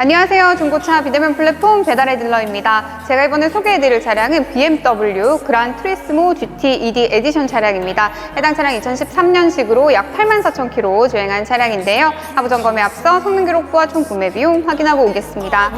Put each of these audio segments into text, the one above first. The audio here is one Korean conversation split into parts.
안녕하세요. 중고차 비대면 플랫폼 배달의 딜러입니다. 제가 이번에 소개해드릴 차량은 BMW 그란 트리스모 GT ED 에디션 차량입니다. 해당 차량 2013년식으로 약 84,000km 주행한 차량인데요. 하부 점검에 앞서 성능 기록부와 총 구매 비용 확인하고 오겠습니다.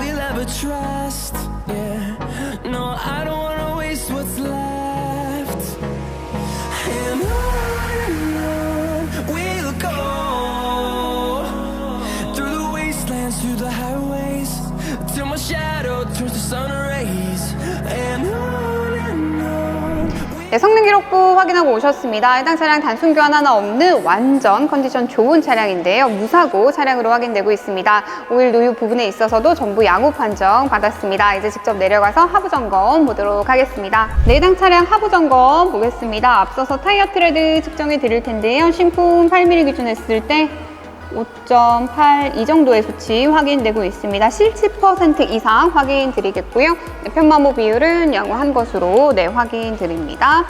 My shadow turns to sun rays. And on and on. 네, 성능 기록부 확인하고 오셨습니다. 해당 차량 단순 교환 하나 없는 완전 컨디션 좋은 차량인데요. 무사고 차량으로 확인되고 있습니다. 오일 노유 부분에 있어서도 전부 양호 판정 받았습니다. 이제 직접 내려가서 하부 점검 보도록 하겠습니다. 네, 해당 차량 하부 점검 보겠습니다. 앞서서 타이어 트레드 측정해 드릴 텐데요. 신품 8mm 기준 했을 때 5.8 이 정도의 수치 확인되고 있습니다. 17% 이상 확인 드리겠고요. 네, 편마모 비율은 양호한 것으로 네, 확인 드립니다.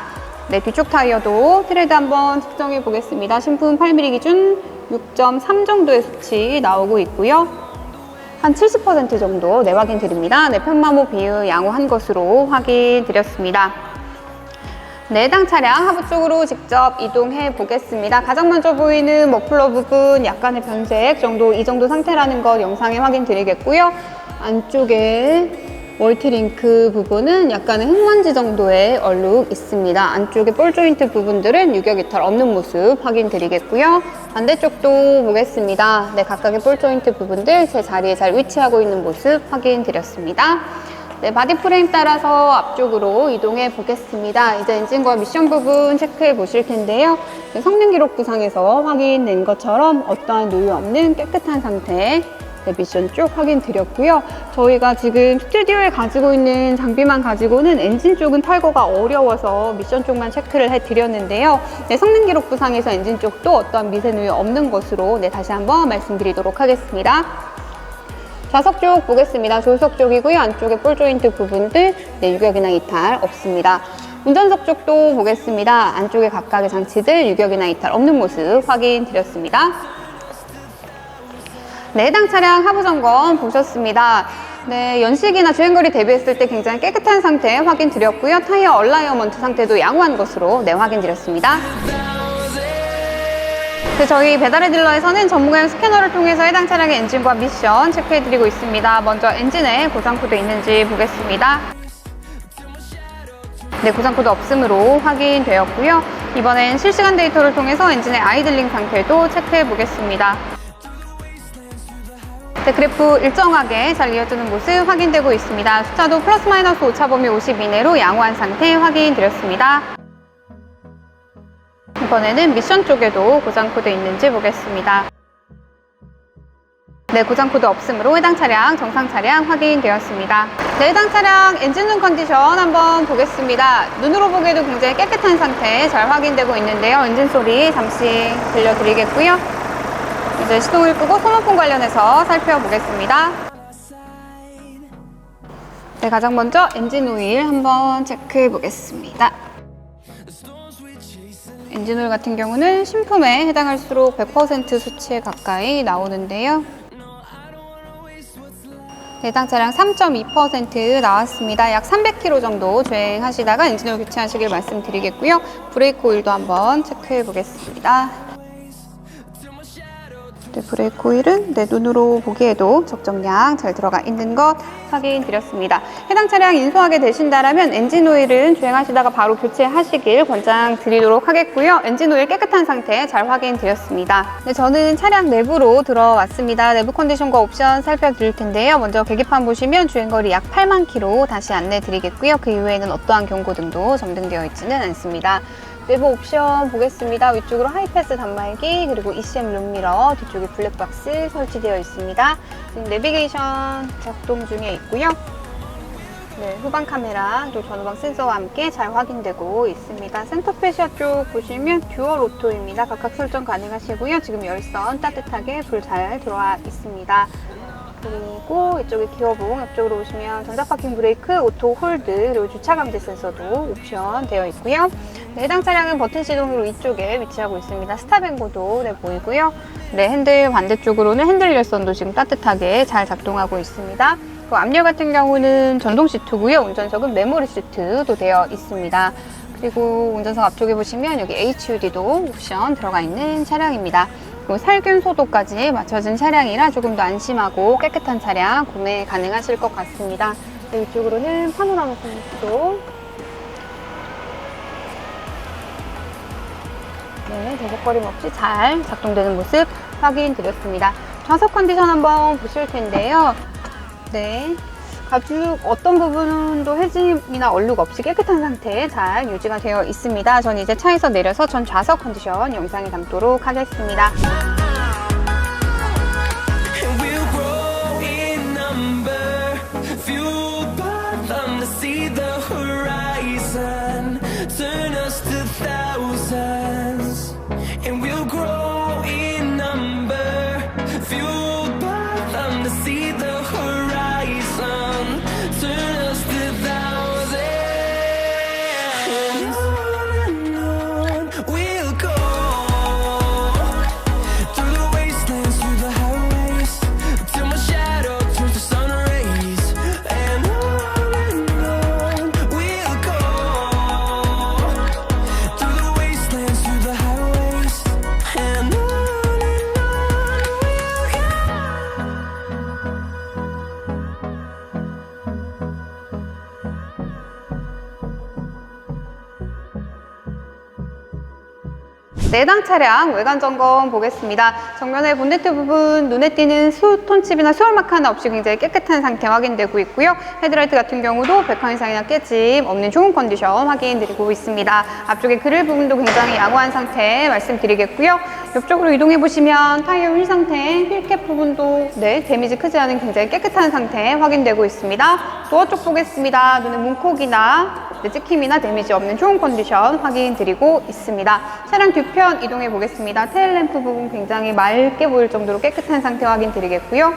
네, 뒤쪽 타이어도 트레드 한번 측정해 보겠습니다. 신품 8mm 기준 6.3 정도의 수치 나오고 있고요. 한 70% 정도 네, 확인 드립니다. 네, 편마모 비율 양호한 것으로 확인 드렸습니다. 네, 해당 차량 하부 쪽으로 직접 이동해 보겠습니다. 가장 먼저 보이는 머플러 부분 약간의 변색 정도, 이 정도 상태라는 것 영상에 확인 드리겠고요. 안쪽에 월트링크 부분은 약간의 흙먼지 정도의 얼룩 있습니다. 안쪽에 볼 조인트 부분들은 유격 이탈 없는 모습 확인 드리겠고요. 반대쪽도 보겠습니다. 네, 각각의 볼 조인트 부분들 제 자리에 잘 위치하고 있는 모습 확인 드렸습니다. 네, 바디 프레임 따라서 앞쪽으로 이동해 보겠습니다. 이제 엔진과 미션 부분 체크해 보실 텐데요. 네, 성능 기록 부상에서 확인된 것처럼 어떠한 노유 없는 깨끗한 상태 네, 미션 쭉 확인 드렸고요. 저희가 지금 스튜디오에 가지고 있는 장비만 가지고는 엔진 쪽은 탈거가 어려워서 미션 쪽만 체크를 해 드렸는데요. 네, 성능 기록 부상에서 엔진 쪽도 어떠한 미세 노유 없는 것으로 네, 다시 한번 말씀드리도록 하겠습니다. 좌석 쪽 보겠습니다. 조수석 쪽이고요. 안쪽에 볼 조인트 부분들 네, 유격이나 이탈 없습니다. 운전석 쪽도 보겠습니다. 안쪽에 각각의 장치들 유격이나 이탈 없는 모습 확인 드렸습니다. 네, 해당 차량 하부 점검 보셨습니다. 네, 연식이나 주행거리 대비했을 때 굉장히 깨끗한 상태 확인 드렸고요. 타이어 얼라이어먼트 상태도 양호한 것으로 네, 확인 드렸습니다. 그 저희 배달의 딜러에서는 전문가용 스캐너를 통해서 해당 차량의 엔진과 미션 체크해드리고 있습니다. 먼저 엔진에 고장코드 있는지 보겠습니다. 네, 고장코드 없음으로 확인되었고요. 이번엔 실시간 데이터를 통해서 엔진의 아이들링 상태도 체크해 보겠습니다. 네, 그래프 일정하게 잘 이어지는 모습 확인되고 있습니다. 숫자도 플러스 마이너스 오차 범위 50 이내로 양호한 상태 확인드렸습니다. 이번에는 미션 쪽에도 고장 코드 있는지 보겠습니다. 네, 고장 코드 없으므로 해당 차량 정상 차량 확인되었습니다. 네, 해당 차량 엔진룸 컨디션 한번 보겠습니다. 눈으로 보기에도 굉장히 깨끗한 상태 잘 확인되고 있는데요. 엔진 소리 잠시 들려드리겠고요. 이제 시동을 끄고 소모품 관련해서 살펴보겠습니다. 네, 가장 먼저 엔진 오일 한번 체크해 보겠습니다. 엔진 오일 같은 경우는 신품에 해당할수록 100% 수치에 가까이 나오는데요. 해당 차량 3.2% 나왔습니다. 약 300km 정도 주행하시다가 엔진오일 교체하시길 말씀드리겠고요. 브레이크 오일도 한번 체크해 보겠습니다. 네, 브레이크 오일은 내 눈으로 보기에도 적정량 잘 들어가 있는 것 확인 드렸습니다. 해당 차량 인수하게 되신다면 엔진 오일은 주행하시다가 바로 교체하시길 권장 드리도록 하겠고요. 엔진 오일 깨끗한 상태 잘 확인 드렸습니다. 네, 저는 차량 내부로 들어왔습니다. 내부 컨디션과 옵션 살펴드릴 텐데요. 먼저 계기판 보시면 주행거리 약 8만 킬로 다시 안내 드리겠고요. 그 이후에는 어떠한 경고 등도 점등되어 있지는 않습니다. 내부 옵션 보겠습니다. 위쪽으로 하이패스 단말기 그리고 ECM 룸미러 뒤쪽에 블랙박스 설치되어 있습니다. 지금 내비게이션 작동 중에 있고요. 네, 후방 카메라 또 전후방 센서와 함께 잘 확인되고 있습니다. 센터 페시아 쪽 보시면 듀얼 오토입니다. 각각 설정 가능하시고요. 지금 열선 따뜻하게 불 잘 들어와 있습니다. 그리고 이쪽에 기어봉 옆쪽으로 오시면 전자 파킹 브레이크, 오토 홀드, 그리고 주차 감지 센서도 옵션 되어 있고요. 네, 해당 차량은 버튼 시동으로 이쪽에 위치하고 있습니다. 스탑앤고도 네, 보이고요. 네, 핸들 반대쪽으로는 핸들 열선도 지금 따뜻하게 잘 작동하고 있습니다. 그 앞열 같은 경우는 전동 시트고요. 운전석은 메모리 시트도 되어 있습니다. 그리고 운전석 앞쪽에 보시면 여기 HUD도 옵션 들어가 있는 차량입니다. 그리고 살균 소독까지 맞춰진 차량이라 조금 더 안심하고 깨끗한 차량 구매 가능하실 것 같습니다. 네, 이쪽으로는 파노라마 선도 네, 대적거림 없이 잘 작동되는 모습 확인 드렸습니다. 좌석 컨디션 한번 보실 텐데요. 네. 가죽 어떤 부분도 해짐이나 얼룩 없이 깨끗한 상태에 잘 유지가 되어 있습니다. 전 이제 차에서 내려서 전 좌석 컨디션 영상에 담도록 하겠습니다. Turn us to thousands. 내당 차량 외관 점검 보겠습니다. 정면의 본네트 부분 눈에 띄는 수톤칩이나 수월마크 하나 없이 굉장히 깨끗한 상태 확인되고 있고요. 헤드라이트 같은 경우도 백화 이상이나 깨짐 없는 좋은 컨디션 확인드리고 있습니다. 앞쪽에 그릴 부분도 굉장히 양호한 상태 말씀드리겠고요. 옆쪽으로 이동해 보시면 타이어 휠 상태, 휠캡 부분도 네 데미지 크지 않은 굉장히 깨끗한 상태 확인되고 있습니다. 도어 쪽 보겠습니다. 눈에 문콕이나 네, 찍힘이나 데미지 없는 좋은 컨디션 확인드리고 있습니다. 차량 뒤편 이동해 보겠습니다. 테일램프 부분 굉장히 맑게 보일 정도로 깨끗한 상태 확인드리겠고요.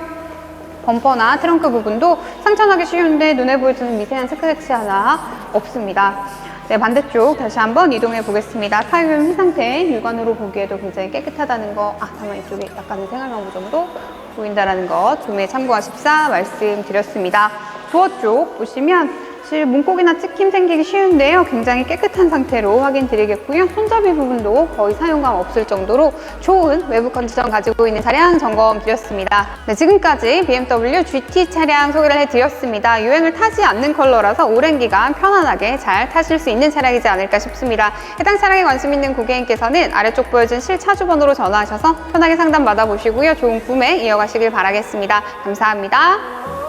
범퍼나 트렁크 부분도 상처나기 쉬운데 눈에 보여지는 미세한 스크래치 하나 없습니다. 네, 반대쪽 다시 한번 이동해 보겠습니다. 타이어 휠 상태 육안으로 보기에도 굉장히 깨끗하다는 거, 아, 다만 이쪽에 약간의 생활망부 정도 보인다는 것 구매 참고하십사 말씀드렸습니다. 도어 쪽 보시면 사실 문콕이나 찍힘 생기기 쉬운데요. 굉장히 깨끗한 상태로 확인 드리겠고요. 손잡이 부분도 거의 사용감 없을 정도로 좋은 외부 컨디션 가지고 있는 차량 점검 드렸습니다. 네, 지금까지 BMW GT 차량 소개를 해드렸습니다. 유행을 타지 않는 컬러라서 오랜 기간 편안하게 잘 타실 수 있는 차량이지 않을까 싶습니다. 해당 차량에 관심 있는 고객님께서는 아래쪽 보여진 실차주번호로 전화하셔서 편하게 상담 받아보시고요. 좋은 구매 이어가시길 바라겠습니다. 감사합니다.